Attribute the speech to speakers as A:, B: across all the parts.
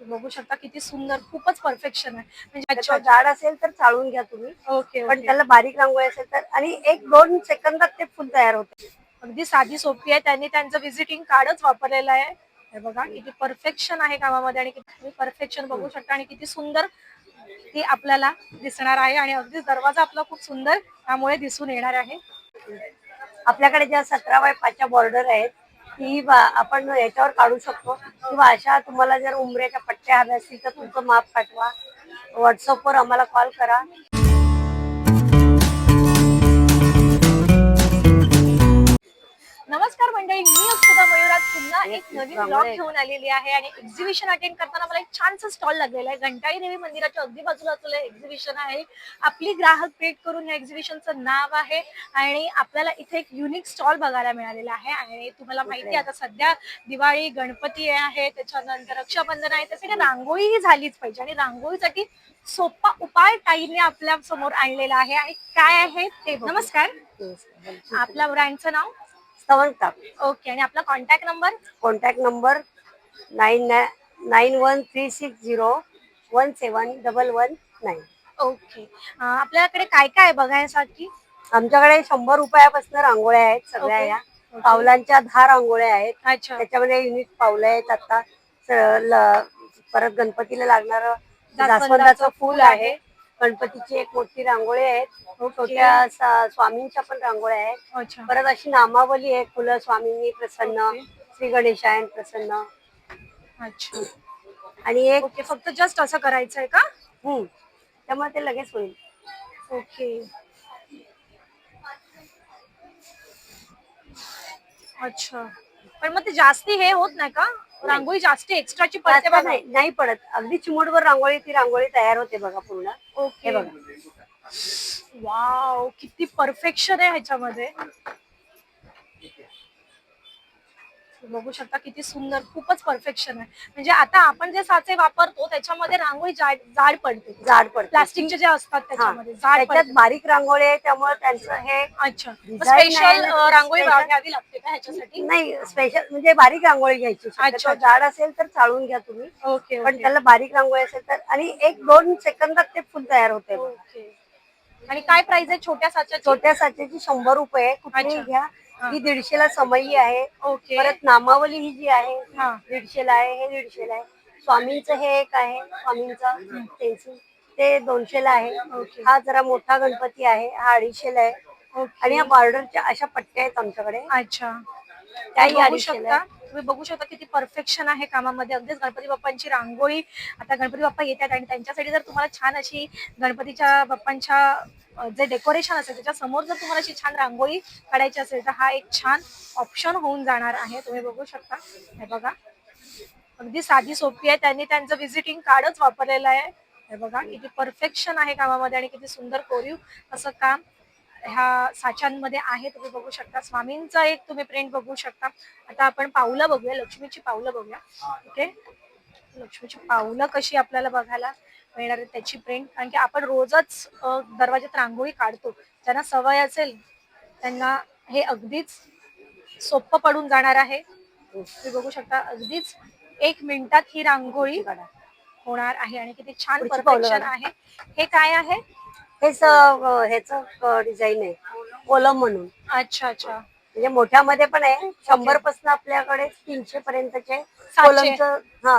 A: बघू शकता किती सुंदर खूपच परफेक्शन आहे. म्हणजे
B: जाड असेल तर चाळून घ्या तुम्ही.
A: ओके
B: पण त्याला बारीक रांगोळी असेल तर आणि एक दोन सेकंदात ते फुल तयार होते.
A: अगदी साधी सोपी आहे. त्यांनी त्यांचं विजिटिंग कार्डच वापरलेलं आहे. हे बघा किती परफेक्शन आहे कामामध्ये आणि किती परफेक्शन बघू शकता आणि किती सुंदर ती आपल्याला दिसणार आहे आणि अगदी दरवाजा आपला खूप सुंदर त्यामुळे दिसून येणार आहे.
B: आपल्याकडे ज्या सतरा बाय पाचच्या बॉर्डर आहेत ही बा- आपण याच्यावर काढू शकतो. किंवा अशा तुम्हाला जर उमऱ्याच्या पट्ट्या हव्या असतील तर तुमचं माप पाठवा. व्हॉट्सअपवर आम्हाला कॉल करा.
A: नमस्कार मंडळी मी अक्षता मयुराज पुन्हा एक नवीन ब्लॉग. घेऊन आलेली आहे आणि एक्झिबिशन अटेंड करताना मला एक छानसा स्टॉल लागलेला आहे. घंटाळी देवी मंदिराच्या अगदी बाजूला असलेलं एक्झिबिशन आहे. आपली ग्राहक भेट करून या एक्झिबिशनचं नाव आहे आणि आपल्याला इथे एक युनिक स्टॉल बघायला मिळालेला आहे आणि तुम्हाला माहिती आहे? आता सध्या दिवाळी गणपती आहे त्याच्यानंतर रक्षाबंधन आहे त्यासाठी रांगोळी ही झालीच पाहिजे आणि रांगोळीसाठी सोपा उपाय ताईने आपल्यासमोर आणलेला आहे आणि काय आहे ते. नमस्कार. आपल्या ब्रँडचं नाव?
B: स्तवन ताप
A: ओके आणि आपला contact number
B: contact number nine nine one three six zero one seven double one nine
A: okay. अं, आपल्याकडे काय काय आहे बघायसाठी
B: आमच्याकडे शंभर रुपयापासून रांगोळ्या आहेत सगळ्या
A: ओके.
B: या.
A: ओके.
B: पावलांच्या दहा रांगोळ्या आहेत.
A: अच्छा.
B: त्याच्यामध्ये युनिक पावलं आहेत. आता स- ल- परत गणपतीला लागणार
A: जास्वंदाचं
B: जास्वंदाचं
A: फूल
B: फूल आहे. गणपतीची एक मोठी रांगोळी आहेत छोट्या स- स्वामींच्या पण रांगोळ्या आहेत.
A: अच्छा.
B: परत अशी नामावली आहे फुलं स्वामींनी प्रसन्न.
A: ओके.
B: श्री गणेशायन प्रसन्न.
A: अच्छा.
B: आणि एक
A: ओके फक्त जस्ट असं करायचंय का?
B: हम्म. त्यामुळे ते लगेच होईल.
A: ओके. अच्छा. पण मग ते जास्ती हे होत नाही का? रांगोळी जास्ती एक्स्ट्राची पडते
B: जास्त
A: बघा.
B: नाही नाही पडत. अगदी चिमूटभर रांगोळी ती रांगोळी तयार होते बघा पूर्ण.
A: ओके.
B: बघा.
A: वाव किती परफेक्शन आहे ह्याच्यामध्ये. बघू शकता किती सुंदर खूपच परफेक्शन आहे. म्हणजे आता आपण जे साचे वापरतो त्याच्यामध्ये रांगोळी जाड पडते.
B: जाड पडते.
A: प्लास्टिकचे जे असतात. त्याच्यामध्ये जाड
B: त्याच्यात बारीक रांगोळी आहे त्यामुळे त्यांचं हे
A: अच्छा. स्पेशल
B: ना,
A: रांगोळी. घ्यावी लागते का ह्याच्यासाठी?
B: नाही स्पेशल म्हणजे बारीक रांगोळी घ्यायची.
A: अच्छा.
B: जाड असेल तर चाळून घ्या तुम्ही.
A: ओके
B: पण त्याला बारीक रांगोळी असेल तर आणि एक दोन सेकंदात ते फुल तयार होते
A: आणि काय प्राइस आहे छोट्या साच्याची?
B: छोट्या साचेची शंभर रुपये
A: अच्छा.
B: घ्या.
A: हा.
B: दीडशेला समई आहे.
A: ओके.
B: परत नामावली ही जी आहे
A: हा.
B: दीडशेला आहे हे दीडशेला आहे. स्वामींचं हे एक आहे स्वामींचा पेन्सिल. ते दोनशेला आहे.
A: ओके.
B: हा जरा मोठा गणपती आहे हा अडीचशेला आहे.
A: ओके.
B: आणि या बॉर्डरच्या अशा पट्ट्या आहेत आमच्याकडे.
A: अच्छा.
B: त्याही
A: बघू
B: अडीचशेला
A: शकता.
B: आहे.
A: तुम्ही बघू शकता किती परफेक्शन आहे कामामध्ये. अगदीच गणपती बाप्पांची रांगोळी आता गणपती बाप्पा येतात आणि त्यांच्यासाठी जर तुम्हाला छान अशी गणपतीच्या बाप्पांच्या जे डेकोरेशन असेल त्याच्यासमोर जर तुम्हाला अशी छान रांगोळी काढायची असेल तर हा एक छान ऑप्शन होऊन जाणार आहे. तुम्ही बघू शकता. हे बघा. अगदी साधी सोपी आहे. त्यांनी त्यांचं व्हिजिटिंग कार्डच वापरलेलं आहे. हे बघा किती परफेक्शन आहे कामामध्ये आणि किती सुंदर कोरीव असं काम. ह्या साच्यांमध्ये आहे तुम्ही बघू शकता. स्वामींचा एक तुम्ही प्रिंट बघू शकता. आता आपण पावलं बघूया लक्ष्मीची पावलं बघूया. ओके? लक्ष्मीची पावलं कशी आपल्याला बघायला मिळणार आहे त्याची प्रिंट कारण की आपण रोजच दरवाजात रांगोळी काढतो. ज्यांना सवय असेल त्यांना हे अगदीच सोपं पडून जाणार आहे. तुम्ही बघू शकता अगदीच एक मिनिटात ही रांगोळी होणार आहे. आणि किती छान परफेक्शन. आहे. हे काय आहे?
B: हे अं, ह्याचं डिझाईन आहे. कोलम म्हणून.
A: अच्छा अच्छा.
B: म्हणजे मोठ्यामध्ये पण आहे. शंभरपासून आपल्याकडे तीनशे पर्यंतचे. कोलमचं हा.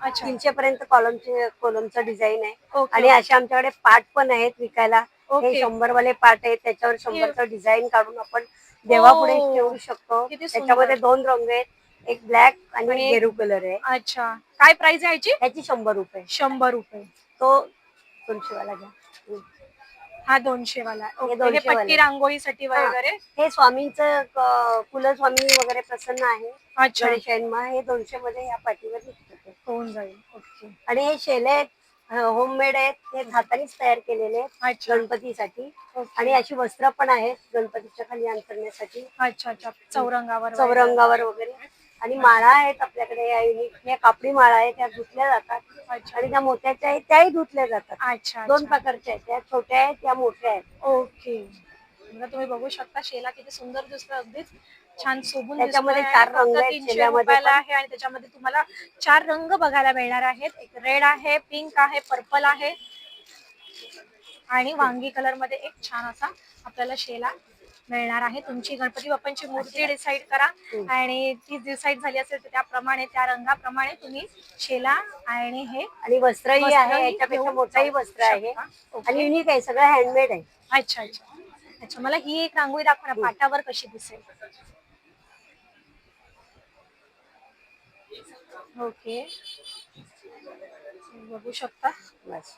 A: अच्छा.
B: तीनशे पर्यंत कॉलमचे कोलमचं डिझाईन आहे.
A: ओके.
B: आणि असे आमच्याकडे पाट पण आहेत विकायला.
A: ओके.
B: हे शंभर वाले पाट आहेत. त्याच्यावर शंभरचं डिझाईन काढून आपण देवापुढे
A: ओ.
B: ठेवू शकतो.
A: किती सुंदर.
B: त्याच्यामध्ये दोन रंग आहेत. एक ब्लॅक आणि
A: आणि
B: गेरू कलर आहे.
A: अच्छा. काय प्राइस आहे याची
B: त्याची शंभर रुपये.
A: शंभर रुपये.
B: तो दोनशे वाला घ्या.
A: हा दोनशे वाला आहे. ओके, हे
B: 200
A: पट्टी. रांगोळीसाठी वगैरे?
B: हे स्वामींचं क- कुलस्वामी वगैरे प्रसन्न आहे.
A: अच्छा.
B: गणेश जन्म हे दोनशे मध्ये या पाठीवर.
A: होऊन जाईल. ओके.
B: आणि हे शेले आहेत होममेड आहेत हे हातानेच तयार केलेले आहेत
A: अच्छा.
B: गणपतीसाठी.
A: ओके.
B: आणि अशी वस्त्र पण आहेत गणपतीच्या खाली अंतरण्यासाठी.
A: अच्छा अच्छा. चौरंगावर वगैरे.
B: चौरंगावर वगैरे. आणि माळा आहेत आपल्याकडे या युनिक या कापडी माळा आहेत त्या धुतल्या जातात.
A: अच्छा.
B: आणि त्या मोत्याच्या आहेत त्याही धुतल्या जातात.
A: अच्छा
B: दोन
A: अच्छा.
B: प्रकारच्या आहेत त्या छोट्या आहेत त्या मोठ्या आहेत.
A: ओके. बघा तुम्ही बघू शकता शेला किती सुंदर दिसतो अगदीच छान शोभून
B: त्याच्यामध्ये
A: दिसतोय
B: चार
A: आणि
B: रंग
A: फक्त
B: आहेत,
A: 300
B: शेल्यामध्ये
A: रुपयाला
B: पण.
A: आहे आणि त्याच्यामध्ये तुम्हाला चार रंग बघायला मिळणार आहेत. एक रेड आहे पिंक आहे पर्पल आहे. आणि वांगी कलरमध्ये एक छान असा आपल्याला शेला मिळणार आहे. तुमची गणपती बाप्पांची मूर्ती डिसाईड करा. आणि ती डिसाईड झाली असेल तर त्याप्रमाणे त्या रंगाप्रमाणे तुम्ही शेला आणि हे
B: आणि वस्त्रही
A: वस्त्रही
B: आहे याच्यापेक्षा
A: घेऊन
B: मोठंही
A: जाऊ
B: वस्त्र आहे.
A: शकता. ओके.
B: आणि युनिक आहे. सगळं हँडमेड आहे.
A: अच्छा अच्छा. अच्छा मला ही एक रांगोळी दाखवा ना. पाटावर कशी दिसेल? ओके. बघू शकता.
B: बस.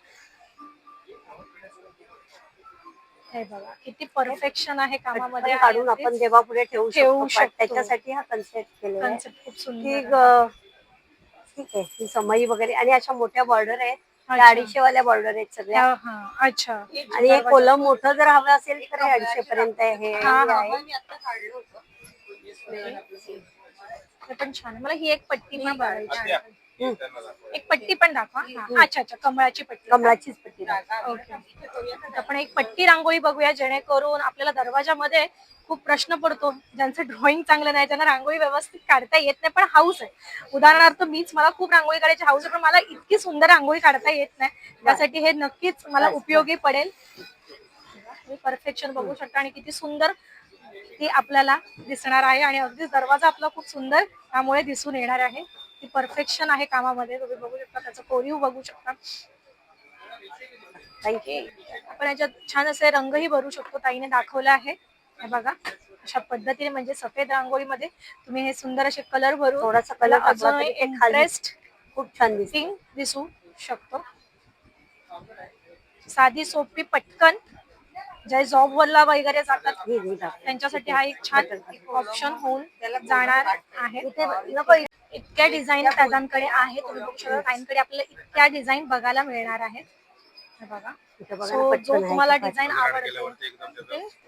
A: हे बघा किती परफेक्शन आहे कामामध्ये
B: काढून आपण देवापुढे ठेवू
A: ठेवू
B: शकतो. त्याच्यासाठी हा कन्सेप्ट केलेला आहे.
A: कन्सेप्ट खूप
B: की
A: सुंदर
B: ग- ठीक आहे ही समई वगैरे आणि अशा मोठ्या बॉर्डर आहेत. अडीचशे वाल्या बॉर्डर आहेत सगळ्या.
A: हा हा, अच्छा.
B: आणि हे कोलम मोठं जर हवं असेल तर अडीचशे पर्यंत आहे. हे
A: हा, हा.
B: आहे.
A: हे पण छान मला ही एक पट्टी पण बघायची. एक पट्टी पण दाखवा. हा, अच्छा अच्छा कमळाची पट्टी.
B: कमळाचीच पट्टी
A: ओके. आपण एक पट्टी रांगोळी बघूया जेणेकरून आपल्याला दरवाजामध्ये खूप प्रश्न पडतो. ज्यांचं ड्रॉइंग चांगलं नाही त्यांना रांगोळी व्यवस्थित काढता येत नाही पण हाऊस आहे. उदाहरणार्थ मीच मला खूप रांगोळी काढायची हाऊस आहे पण मला इतकी सुंदर रांगोळी काढता येत नाही. त्यासाठी हे नक्कीच मला उपयोगी पडेल. परफेक्शन बघू शकता आणि किती सुंदर ती आपल्याला दिसणार आहे आणि अगदीच दरवाजा आपला खूप सुंदर त्यामुळे दिसून येणार आहे. ती परफेक्शन आहे कामामध्ये. तुम्ही बघू शकता त्याचं कोरीव बघू शकता. आपण याच्यात छान असे रंगही भरू शकतो ताईने दाखवलं आहे. हे बघा अशा पद्धतीने म्हणजे सफेद रांगोळीमध्ये तुम्ही हे सुंदर असे कलर भरून
B: थोडासा कलर खाली
A: इंटरेस्ट
B: खूप छान दिसते.
A: दिसू शकतो. साधी सोपी पटकन जे जॉब वरला वगैरे जातात. त्यांच्यासाठी हा एक छान ऑप्शन होऊन जाणार आहे. इतक्या डिझाईन दादांकडे आहे तुम्ही बघू शकता. ताईंकडे आपल्याला इतक्या डिझाईन बघायला मिळणार आहेत. हे बघा. सो जो
B: आहे
A: तुम्हाला डिझाईन आवडतो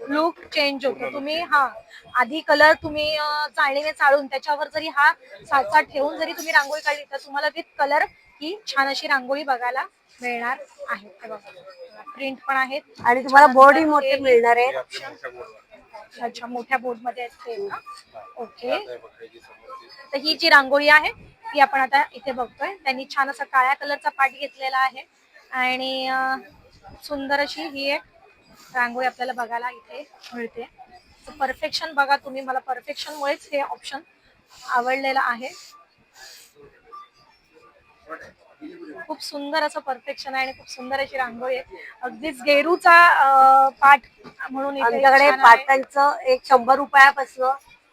A: लुक चेंज होतो. तुम्ही हा आधी कलर तुम्ही अं, चाळणीने चाळून त्याच्यावर जरी हा साचा ठेवून जरी तुम्ही रांगोळी काढली तर तुम्हाला विथ कलर ही छान अशी रांगोळी बघायला मिळणार आहे. हे बघा. प्रिंट पण आहेत.
B: आणि तुम्हाला बोर्डही मोठे मिळणार आहेत.
A: अच्छा मोठ्या बोर्डमध्ये आहेत ते का ओके तर ही जी रांगोळी आहे ती आपण आता इथे बघतोय. त्यांनी छान असा काळ्या कलरचा पाट घेतलेला आहे. आणि सुंदर अशी ही एक रांगोळी आपल्याला बघायला इथे मिळते. परफेक्शन बघा तुम्ही. मला परफेक्शन मुळेच हे ऑप्शन आवडलेलं आहे. खूप सुंदर असं परफेक्शन आहे आणि खूप सुंदर अशी रांगोळी आहे. अगदीच गेरूचा पाठ म्हणून इथे
B: आमच्याकडे. पाटांचं एक शंभर रुपयापासून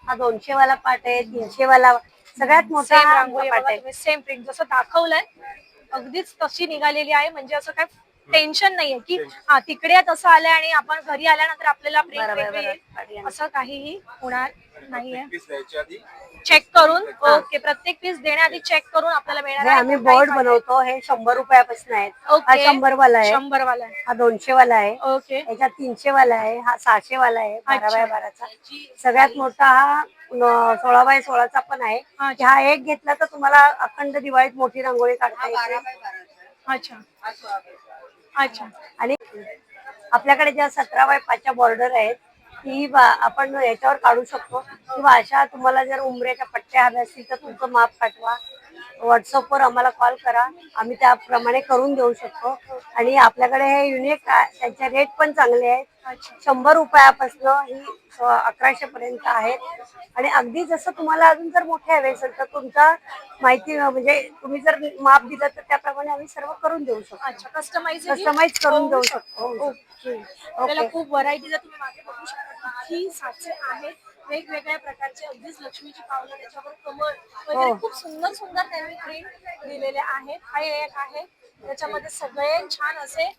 B: हा दोनशे वाला पाट आहे तीनशे वाला सगळ्यात मोठा
A: सेम
B: हा
A: रांगोळी
B: पाट
A: बघा
B: आहे.
A: तुम्ही सेम प्रिंट जसं दाखवलंय अगदीच तशी निघालेली आहे. म्हणजे असं काय टेन्शन नाहीये की हा तिकडे तसं आलंय आणि आपण घरी आल्यानंतर आपल्याला प्रिंट
B: बरोबर,
A: वेगळी
B: बरोबर.
A: येईल असं काहीही होणार नाहीये. चेक करून ओके प्रत्येक पीस देण्याआधी चेक करून आपल्याला मिळणार आहे.
B: आम्ही बोर्ड. बनवतो हे शंभर रुपयापासून आहेत. हा
A: ओके.
B: शंभर वाला आहे.
A: शंभर वाला आहे.
B: हा दोनशे वाला आहे.
A: ओके
B: याच्यात तीनशे वाला आहे हा सहाशे वाला आहे बारा
A: अच्छा.
B: बाय बाराचा. सगळ्यात मोठा हा न- सोळा बाय सोळाचा पण आहे.
A: अच्छा.
B: हा एक घेतला तर तुम्हाला अखंड दिवाळीत मोठी रांगोळी काढता येते.
A: अच्छा. अच्छा.
B: आणि आपल्याकडे ज्या सतरा बाय पाचच्या बॉर्डर आहेत ही बा- आपण याच्यावर काढू शकतो. किंवा अशा तुम्हाला जर उमऱ्याच्या पट्ट्या हव्या असतील तर तुमचं माप पाठवा. व्हॉट्सअपवर आम्हाला कॉल करा. आम्ही त्याप्रमाणे करून देऊ शकतो. आणि आपल्याकडे हे युनिक त्यांचे रेट पण चांगले आहेत. शंभर रुपयापासून ही अकराशे पर्यंत आहेत आणि अगदी जसं तुम्हाला अजून जर मोठे हवे असेल तर तुमचा माहिती म्हणजे तुम्ही जर माप दिलं तर त्याप्रमाणे आम्ही सर्व करून देऊ शकतो.
A: कस्टमाइज
B: कस्टमाइज करून देऊ शकतो.
A: ओके. आपल्याला खूप व्हरायटी जर तुम्ही मागे बघू शकता किती साचे आहेत. वेगवेगळ्या प्रकारचे अगदीच लक्ष्मीची पावलं त्याच्यावर कमळ वगैरे
B: हो.
A: खूप सुंदर सुंदर त्यांनी प्रिंट दिलेले आहेत. हा एक आहे. त्याच्यामध्ये सगळे छान असे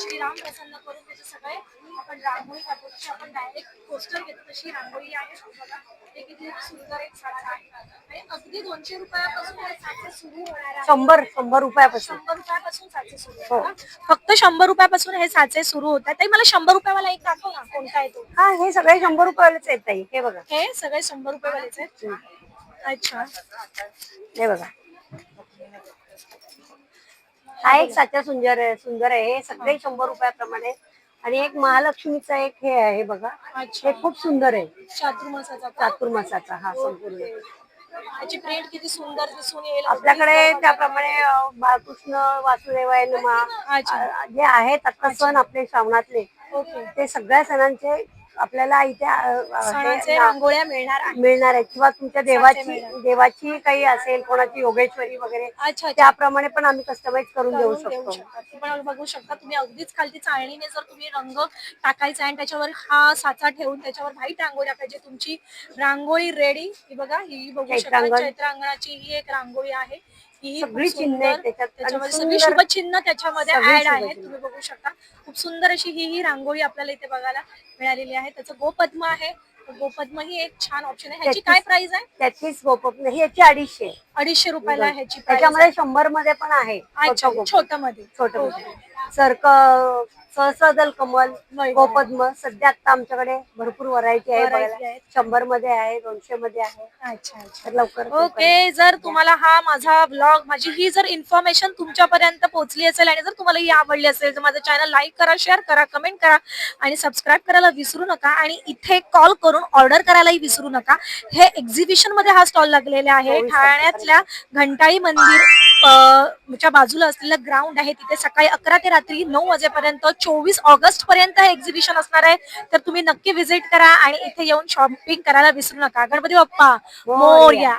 A: श्रीराम प्रसन्न करून त्याचे सगळे आपण रांगोळी काढतो. तशी आपण डायरेक्ट पोस्टर घेतो तशी रांगोळी आहे. बघा हे किती सुंदर एक साचा आहे. आणि अगदी दोनशे रुपयापासून साचे सुरू होणार आहे.
B: शंभर शंभर रुपयापासून.
A: शंभर रुपयापासून साचे सुरू
B: हो.
A: होतात? फक्त शंभर रुपयापासून हे साचे सुरू होतात ताई मला शंभर रुपयावाला एक दाखव ना कोणता आहे तो?
B: हा हे सगळे शंभर रुपयालाच येत आहे हे बघा.
A: हे सगळे शंभर रुपयावालेच आहेत. अच्छा.
B: हे बघा. हा एक साचा सुंदर आहे सुंदर आहे. हे सगळे शंभर रुपयाप्रमाणे. आणि एक महालक्ष्मीचा एक हे आहे बघा. हे खूप सुंदर आहे.
A: चातुर्मासाचा?
B: चातुर्मासाचा हा संपूर्ण.
A: ओके. याची प्रिंट किती सुंदर दिसून येईल?
B: आपल्याकडे त्याप्रमाणे बाळकृष्ण वासुदेवाय नमा. जे आहेत आता सण आपले श्रावणातले ते सगळ्या सणांचे आपल्याला इथे अं,
A: रांगोळ्या मिळणार आहे
B: मिळणार आहेत. किंवा तुमच्या देवाची
A: मिळणार.
B: देवाची काही असेल कोणाची योगेश्वरी वगैरे
A: अच्छा अच्छा.
B: त्याप्रमाणे पण आम्ही कस्टमाइज करून देऊ
A: करून देऊ
B: शकतो.
A: शकता. पण बघू शकता तुम्ही अगदीच खालती चाळणीने जर तुम्ही रंग टाकायचा आणि त्याच्यावर हा साचा ठेवून त्याच्यावर व्हाईट रांगोळी टाकायची तुमची रांगोळी रेडी ही बघा ही बघू शकता
B: चैत्रांगण.
A: चैत्रांगणाची ही एक रांगोळी आहे. ही
B: सगळी चिन्ह आहेत
A: सुंदर.
B: त्याच्यात. आणि
A: त्याच्यामध्ये सगळी
B: सुंदर-
A: शुभचिन्ह त्याच्यामध्ये
B: सगळी
A: ऍड आहेत.
B: शुभचिन्ह.
A: तुम्ही बघू शकता. खूप सुंदर अशी ही ही रांगोळी आपल्याला इथे बघायला मिळालेली आहे. त्याचं गोपद्म आहे. गोपद्म ही एक छान ऑप्शन आहे. ह्याची
B: त्याची-
A: काय प्राइस आहे?
B: त्याचीच गोपप ही याची अडीचशे.
A: अडीचशे रुपयाला ह्याची प्राइस
B: त्याच्यामध्ये शंभरमध्ये पण आहे. छोटं
A: मध्ये
B: छोटं. सरक सहसदल कमल. गोपद्म सध्या आता आमच्याकडे भरपूर व्हरायटी आहे
A: Variety
B: बघायला.
A: आहेत.
B: शंभरमध्ये आहे दोनशे मध्ये आहे.
A: अच्छा अच्छा.
B: तर लवकर
A: ओके जर तुम्हाला हा माझा ब्लॉग माझी ही जर इन्फॉर्मेशन तुमच्यापर्यंत पोहोचली असेल आणि जर तुम्हाला ही आवडली असेल तर माझं चॅनल लाईक करा शेअर करा कमेंट करा आणि सबस्क्राईब करायला विसरू नका आणि इथे कॉल करून ऑर्डर करायलाही विसरू नका. हे एक्झिबिशनमध्ये हा स्टॉल लागलेला आहे. ठाण्यातल्या घंटाई मंदिर च्या बाजूला असलेलं ग्राउंड आहे तिथे सकाळी अकरा ते रात्री नऊ वाजेपर्यंत चोवीस ऑगस्ट पर्यंत हे एक्झिबिशन असणार आहे. तर तुम्ही नक्की व्हिजिट करा आणि इथे येऊन शॉपिंग करायला विसरू नका. गणपती बाप्पा
B: मोरया.
A: मोर्या.